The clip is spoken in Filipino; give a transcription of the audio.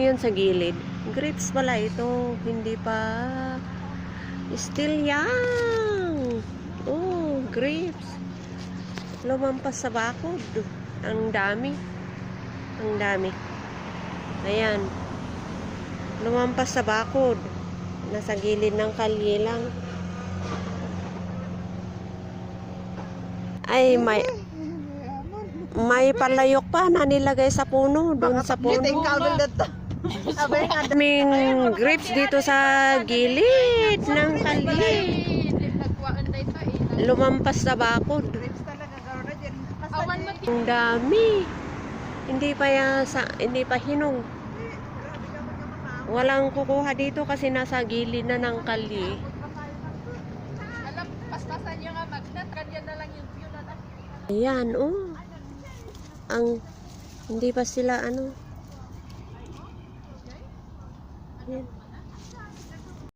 yun sa gilid. Grapes pala ito. Hindi pa. Still young. Oh, grapes. Lumampas sa bakod. Ang dami. Ang dami. Ayan. Lumampas sa bakod. Nasa gilid ng kalye lang. Ay, may may palayok pa na nilagay sa puno, doon sa puno. Daming grapes dito sa gilid ng kalye. Lumampas sa bakod. Ang dami. Hindi pa ya hindi pa hinog. Walang kukuha dito kasi nasa gilid na ng kalye. alam, paspasan niyo nga magnet, na lang yung view na. Ayan, oh. Ang hindi pa sila ano. Ayan.